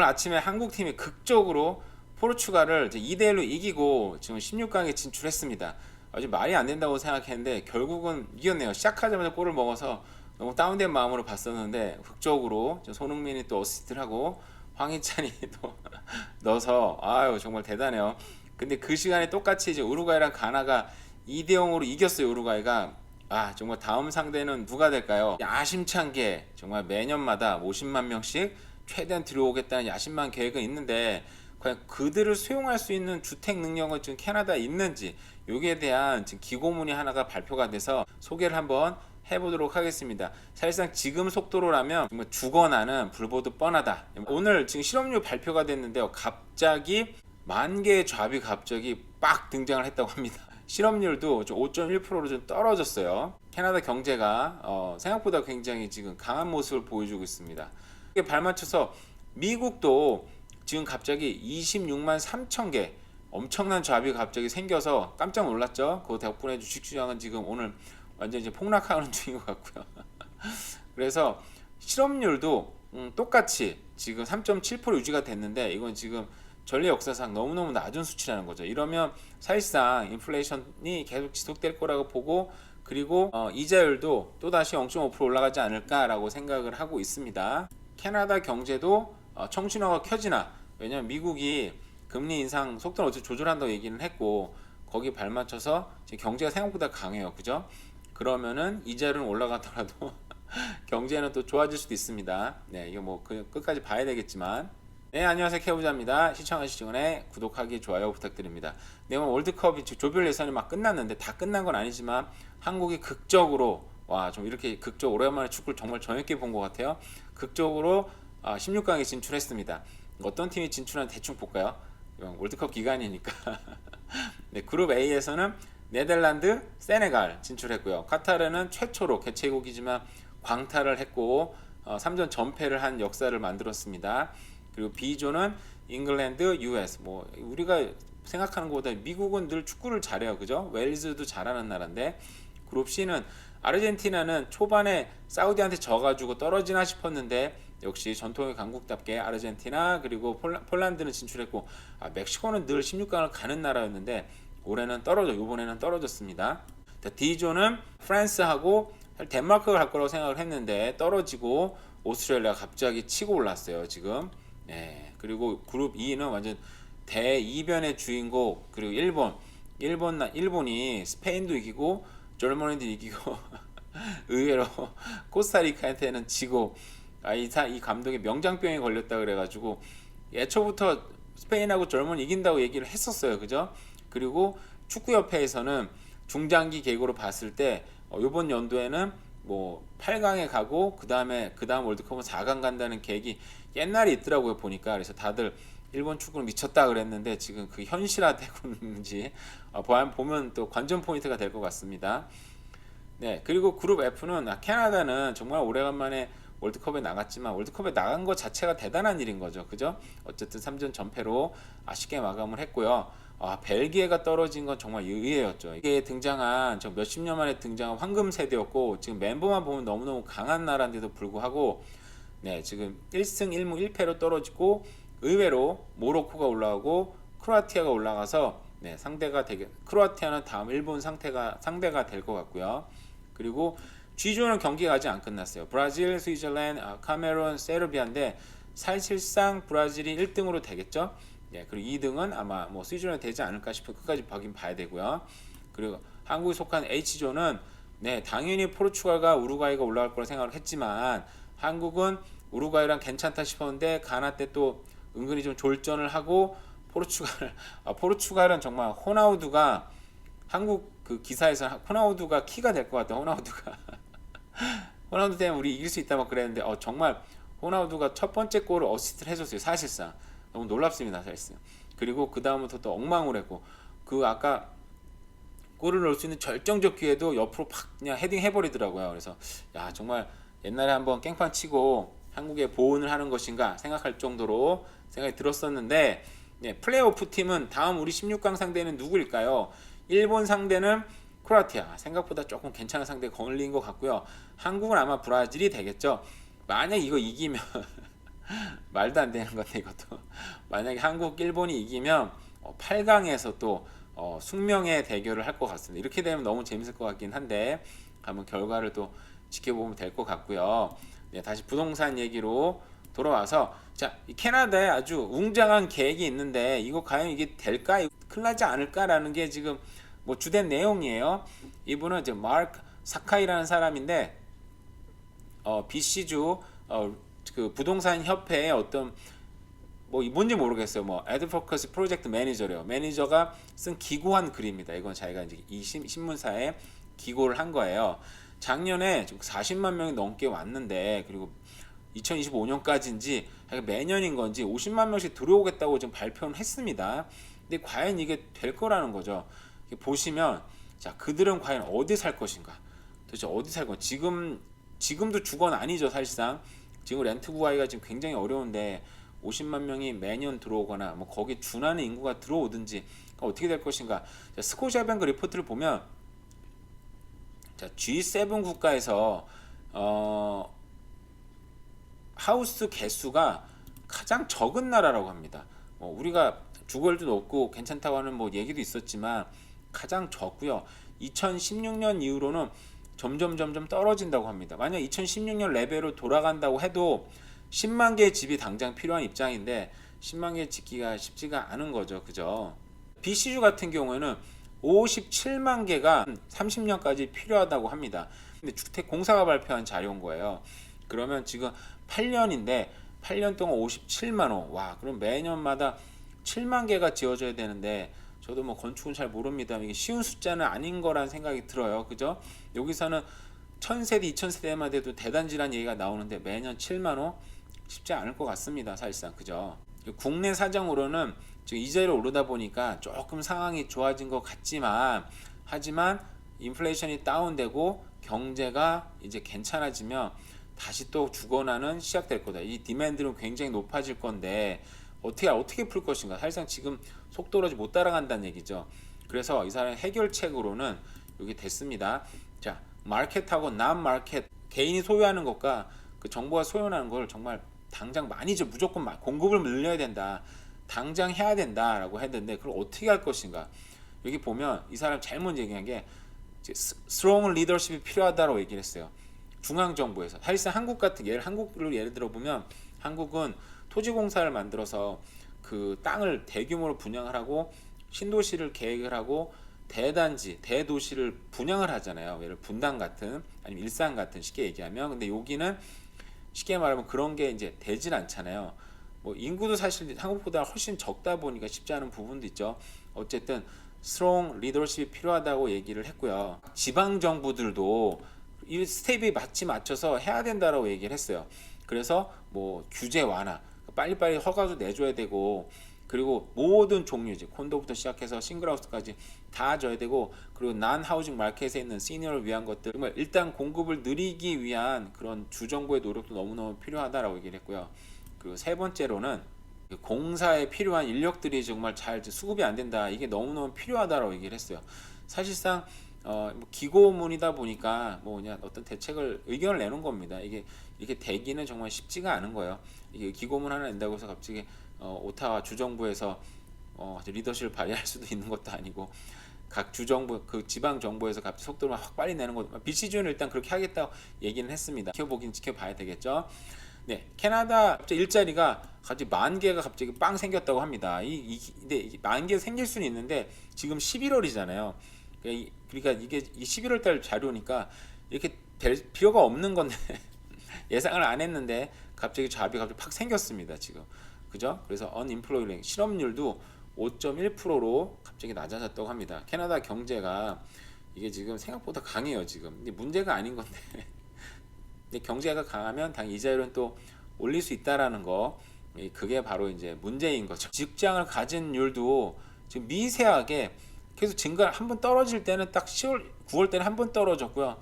오늘 아침에 한국 팀이 극적으로 포르투갈을 이제 2대 1로 이기고 지금 16강에 진출했습니다. 아주 말이 안 된다고 생각했는데 결국은 이겼네요. 시작하자마자 골을 먹어서 너무 다운된 마음으로 봤었는데 극적으로 저 손흥민이 또 어시스트를 하고 황희찬이 또 넣어서 아유 정말 대단해요. 근데 그 시간에 똑같이 이제 우루과이랑 가나가 2대 0으로 이겼어요. 우루과이가 아 정말 다음 상대는 누가 될까요? 야심찬 게 정말 매년마다 50만 명씩 최대한 들어오겠다는 야심만 계획은 있는데 과연 그들을 수용할 수 있는 주택 능력은 지금 캐나다에 있는지 여기에 대한 지금 기고문이 하나가 발표가 돼서 소개를 한번 해보도록 하겠습니다. 사실상 지금 속도로라면 정말 죽어나는 불보듯 뻔하다. 오늘 지금 실업률 발표가 됐는데요. 갑자기 만 개의 잡이 갑자기 빡 등장을 했다고 합니다. 실업률도 5.1%로 좀 떨어졌어요. 캐나다 경제가 어, 생각보다 굉장히 지금 강한 모습을 보여주고 있습니다. 이게 발맞춰서 미국도 지금 갑자기 26만 3천 개 엄청난 잡이 갑자기 생겨서 깜짝 놀랐죠. 그 덕분에 주식 시장은 지금 오늘 완전 이제 폭락하는 중인 것 같고요. 그래서 실업률도 음, 똑같이 지금 3.7% 유지가 됐는데 이건 지금 전례 역사상 너무너무 낮은 수치라는 거죠. 이러면 사실상 인플레이션이 계속 지속될 거라고 보고 그리고 어, 이자율도 또다시 0.5% 올라가지 않을까라고 생각을 하고 있습니다. 캐나다 경제도 어, 청신화가 켜지나 왜냐면 미국이 금리 인상 속도를 어차피 조절한다고 얘기는 했고 거기 발맞춰서 경제가 생각보다 강해요. 그죠? 그러면은 이자율은 올라가더라도 경제는 또 좋아질 수도 있습니다. 네, 이거 뭐 그, 끝까지 봐야 되겠지만. 네, 안녕하세요. 케부자입니다. 시청하시기 전에 구독하기, 좋아요 부탁드립니다. 네, 오늘 월드컵이 조별 예선이 막 끝났는데 다 끝난 건 아니지만 한국이 극적으로 와, 좀 이렇게 극적 오랜만에 축구를 정말 저녁게 본 것 같아요. 극적으로 아, 16강에 진출했습니다. 어떤 팀이 진출한 대충 볼까요? 월드컵 기간이니까. 네, 그룹 A에서는 네덜란드, 세네갈 진출했고요. 카타르는 최초로 개최국이지만 광탈을 했고 어, 3전 전패를 한 역사를 만들었습니다. 그리고 B조는 잉글랜드, US. 뭐 우리가 생각하는 것보다 미국은 늘 축구를 잘해요. 그죠? 웨일즈도 잘하는 나라인데 그룹 C는 아르헨티나는 초반에 사우디한테 져가지고 떨어지나 싶었는데 역시 전통의 강국답게 아르헨티나 그리고 폴라, 폴란드는 진출했고 아, 멕시코는 늘 16강을 가는 나라였는데 올해는 떨어져 이번에는 떨어졌습니다. 자, D조는 프랑스하고 덴마크가 갈 거라고 생각을 했는데 떨어지고 오스트레일리아가 갑자기 치고 올랐어요 지금. 네, 그리고 그룹 E는 완전 대이변의 주인공 그리고 일본 일본 나 일본이 스페인도 이기고 절머니도 이기고 의외로 코스타리카한테는 지고 아, 이, 사, 이 감독이 명장병에 걸렸다 그래가지고 예초부터 스페인하고 절머니 이긴다고 얘기를 했었어요. 그죠? 그리고 축구협회에서는 중장기 계획으로 봤을 때 어, 이번 연도에는 뭐 8강에 가고 그 다음에 그 다음 월드컵은 4강 간다는 계획이 옛날에 있더라고요 보니까. 그래서 다들 일본 축구를 미쳤다 그랬는데 지금 그 현실화되고 있는지 어, 보면 또 관전 포인트가 될 것 같습니다. 네 그리고 그룹 F는 아, 캐나다는 정말 오래간만에 월드컵에 나갔지만 월드컵에 나간 것 자체가 대단한 일인 거죠. 그죠? 어쨌든 3전 전패로 아쉽게 마감을 했고요. 아, 벨기에가 떨어진 건 정말 의외였죠. 이게 등장한 저 몇십 년 만에 등장한 황금 세대였고 지금 멤버만 보면 너무너무 강한 나라인데도 불구하고 네, 지금 1승 1무 1패로 떨어지고 의외로 모로코가 올라오고 크로아티아가 올라가서 네, 상대가 되게 크로아티아는 다음 일본 상태가 상대가 될 것 같고요. 그리고 G조는 경기가 아직 안 끝났어요. 브라질, 스위저랜드, 아, 카메룬, 세르비아인데 사실상 브라질이 1등으로 되겠죠. 예, 그리고 2등은 아마 뭐 스위저랜드 되지 않을까 싶어 끝까지 보긴 봐야 되고요. 그리고 한국이 속한 H조는 네, 당연히 포르투갈과 우루과이가 올라갈 거라 생각을 했지만 한국은 우루과이랑 괜찮다 싶었는데 가나 때또 은근히 좀 졸전을 하고 포르투갈 아, 포르투갈은 정말 호나우두가 한국 그 기사에서 호나우두가 키가 될 것 같아 호나우두가. 호나우두 때문에 우리 이길 수 있다 막 그랬는데 어, 정말 호나우두가 첫 번째 골을 어시스트를 해줬어요 사실상. 너무 놀랍습니다 사실상. 그리고 그 다음부터 또 엉망을 했고 그 아까 골을 넣을 수 있는 절정적 기회도 옆으로 팍 그냥 헤딩 해버리더라고요. 그래서 야 정말 옛날에 한번 깽판 치고 한국에 보온을 하는 것인가 생각할 정도로 생각이 들었었는데 네, 플레이오프 팀은 다음 우리 16강 상대는 누구일까요? 일본 상대는 크로아티아 생각보다 조금 괜찮은 상대 걸린 것 같고요. 한국은 아마 브라질이 되겠죠. 만약 이거 이기면 말도 안 되는 건데 이것도 만약에 한국 일본이 이기면 어, 8강에서 또 어, 숙명의 대결을 할 것 같습니다. 이렇게 되면 너무 재밌을 것 같긴 한데 한번 결과를 또 지켜보면 될 것 같고요. 네, 다시 부동산 얘기로 돌아와서 자, 이 캐나다에 아주 웅장한 계획이 있는데 이거 과연 이게 될까? 큰일 나지 않을까라는 게 지금 뭐 주된 내용이에요. 이분은 이제 마크 사카이라는 사람인데 어, BC주 어, 그 부동산 협회의 어떤 뭐 뭔지 모르겠어요. 뭐 애드포커스 프로젝트 매니저래요. 매니저가 쓴 기고한 글입니다. 이건 자기가 이제 이 신- 신문사에 기고를 한 거예요. 작년에 지금 40만 명이 넘게 왔는데 그리고 2025년까지인지 매년인 건지 50만 명씩 들어오겠다고 지금 발표는 했습니다. 근데 과연 이게 될 거라는 거죠. 보시면 자 그들은 과연 어디 살 것인가? 도대체 어디 살 거? 지금 지금도 주건 아니죠 사실상. 지금 렌트 구하기가 지금 굉장히 어려운데 50만 명이 매년 들어오거나 뭐 거기 준하는 인구가 들어오든지 어떻게 될 것인가? 자, 스코시아뱅크 리포트를 보면 자, G7 국가에서 어, 하우스 개수가 가장 적은 나라라고 합니다. 뭐 우리가 주거율도 높고 괜찮다고 하는 뭐 얘기도 있었지만 가장 적고요. 2016년 이후로는 점점 점점 떨어진다고 합니다. 만약 2016년 레벨로 돌아간다고 해도 10만 개의 집이 당장 필요한 입장인데 10만 개 짓기가 쉽지가 않은 거죠. 그죠? BC주 같은 경우에는 57만 개가 30년까지 필요하다고 합니다. 근데 주택공사가 발표한 자료인 거예요. 그러면 지금 8년인데 8년 동안 57만 호. 와, 그럼 매년마다 7만 개가 지어져야 되는데 저도 뭐 건축은 잘 모릅니다. 이게 쉬운 숫자는 아닌 거란 생각이 들어요. 그죠? 여기서는 1000세대, 2000세대만 돼도 대단지란 얘기가 나오는데 매년 7만 호 쉽지 않을 것 같습니다. 사실상. 그죠? 국내 사정으로는 지금 이자율이 오르다 보니까 조금 상황이 좋아진 것 같지만 하지만 인플레이션이 다운되고 경제가 이제 괜찮아지면 다시 또 죽어나는 시작될 거다. 이 디맨드는 굉장히 높아질 건데 어떻게 어떻게 풀 것인가? 사실상 지금 속도로 못 따라간다는 얘기죠. 그래서 이 사람 해결책으로는 여기 됐습니다. 자, 마켓하고 남 마켓 개인이 소유하는 것과 그 정부가 소유하는 걸 정말 당장 많이 죠. 무조건 마- 공급을 늘려야 된다. 당장 해야 된다라고 했는데 그걸 어떻게 할 것인가? 여기 보면 이 사람 잘못 얘기한 게 이제 스- strong leadership이 필요하다고 얘기를 했어요. 중앙 정부에서 사실상 한국 같은 예를 한국을 예를 들어 보면 한국은 토지 공사를 만들어서 그 땅을 대규모로 분양을 하고 신도시를 계획을 하고 대단지 대도시를 분양을 하잖아요. 예를 분당 같은 아니면 일산 같은 쉽게 얘기하면 근데 여기는 쉽게 말하면 그런 게 이제 되질 않잖아요. 뭐 인구도 사실 한국보다 훨씬 적다 보니까 쉽지 않은 부분도 있죠. 어쨌든 strong leadership이 필요하다고 얘기를 했고요. 지방 정부들도 이 스텝이 마치 맞춰서 해야 된다라고 얘기를 했어요. 그래서 뭐 규제 완화, 빨리빨리 허가도 내줘야 되고 그리고 모든 종류 이제 콘도부터 시작해서 싱글하우스까지 다 줘야 되고 그리고 난 하우징 마켓에 있는 시니어를 위한 것들 정말 일단 공급을 늘리기 위한 그런 주정부의 노력도 너무너무 필요하다라고 얘기를 했고요. 그리고 세 번째로는 그 공사에 필요한 인력들이 정말 잘 수급이 안 된다. 이게 너무너무 필요하다라고 얘기를 했어요. 사실상 어, 뭐 기고문이다 보니까 뭐 그냥 어떤 대책을 의견을 내는 겁니다. 이게 이렇게 되기는 정말 쉽지가 않은 거예요. 이게 기고문 하나 낸다고 해서 갑자기 어, 오타와 주정부에서 어, 리더십을 발휘할 수도 있는 것도 아니고 각 주정부 그 지방 정부에서 갑자기 속도를 확 빨리 내는 것 BC주는 일단 그렇게 하겠다고 얘기는 했습니다. 지켜보긴 지켜봐야 되겠죠. 네, 캐나다 일자리가 갑자기 만 개가 갑자기 빵 생겼다고 합니다. 이, 이 근데 이만 개 생길 수는 있는데 지금 11월이잖아요. 그러니까, 이, 그러니까 이게 이 11월 달 자료니까 이렇게 될 필요가 없는 건데 예상을 안 했는데 갑자기 잡이 갑자기 팍 생겼습니다. 지금 그죠? 그래서 unemployment 실업률도 5.1%로 갑자기 낮아졌다고 합니다. 캐나다 경제가 이게 지금 생각보다 강해요. 지금 근데 문제가 아닌 건데 근데 경제가 강하면 당 이자율은 또 올릴 수 있다라는 거 이, 그게 바로 이제 문제인 거죠. 직장을 가진 율도 지금 미세하게 계속 증가 한번 떨어질 때는 딱 10월 9월 때는 한 번 떨어졌고요.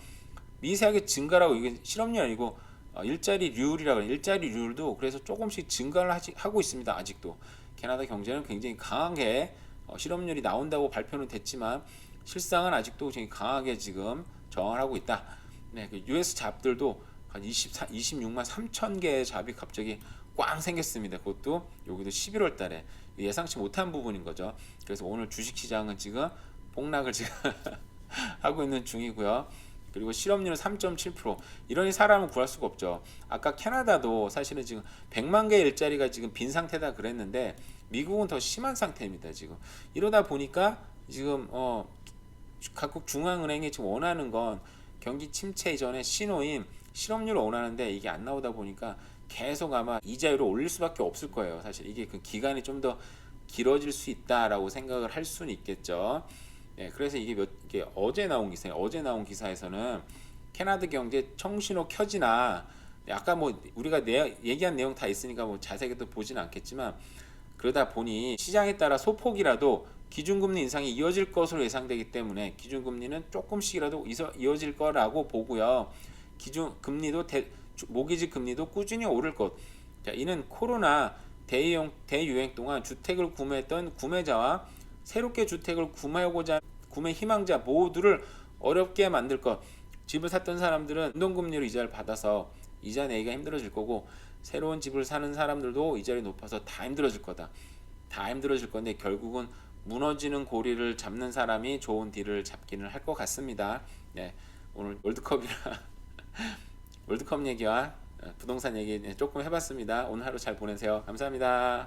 미세하게 증가라고 이게 실업률 아니고 어, 일자리률이라고. 일자리률도 그래서 조금씩 증가를 하지, 하고 있습니다. 아직도 캐나다 경제는 굉장히 강하게 어, 실업률이 나온다고 발표는 됐지만 실상은 아직도 굉장히 강하게 지금 저항을 하고 있다. 네, 그 US 잡들도 한 24, 26만 3천 개의 잡이 갑자기 꽝 생겼습니다. 그것도 여기도 11월 달에 예상치 못한 부분인 거죠. 그래서 오늘 주식 시장은 지금 폭락을 지금 하고 있는 중이고요. 그리고 실업률은 3.7% 이러니 사람을 구할 수가 없죠. 아까 캐나다도 사실은 지금 100만 개 일자리가 지금 빈 상태다 그랬는데 미국은 더 심한 상태입니다. 지금 이러다 보니까 지금 어 각국 중앙은행이 지금 원하는 건 경기 침체 이전에 신호인 실업률을 원하는데 이게 안 나오다 보니까 계속 아마 이자율을 올릴 수밖에 없을 거예요. 사실 이게 그 기간이 좀 더 길어질 수 있다라고 생각을 할 수는 있겠죠. 네, 그래서 이게 몇 이게 어제 나온 기사에 어제 나온 기사에서는 캐나다 경제 청신호 켜지나 네, 아까 뭐 우리가 내, 얘기한 내용 다 있으니까 뭐 자세하게 또 보지는 않겠지만 그러다 보니 시장에 따라 소폭이라도 기준금리 인상이 이어질 것으로 예상되기 때문에 기준금리는 조금씩이라도 이어질 거라고 보고요. 기준 금리도 대, 주- 모기지 금리도 꾸준히 오를 것. 자, 이는 코로나 대유행, 대유행 동안 주택을 구매했던 구매자와 새롭게 주택을 구매하고자 구매 희망자 모두를 어렵게 만들 것. 집을 샀던 사람들은 운동금리로 이자를 받아서 이자 내기가 힘들어질 거고 새로운 집을 사는 사람들도 이자율이 높아서 다 힘들어질 거다. 다 힘들어질 건데 결국은 무너지는 고리를 잡는 사람이 좋은 딜을 잡기는 할 것 같습니다. 네, 오늘 월드컵이라 월드컵 얘기와 어, 부동산 얘기 조금 해봤습니다. 오늘 하루 잘 보내세요. 감사합니다.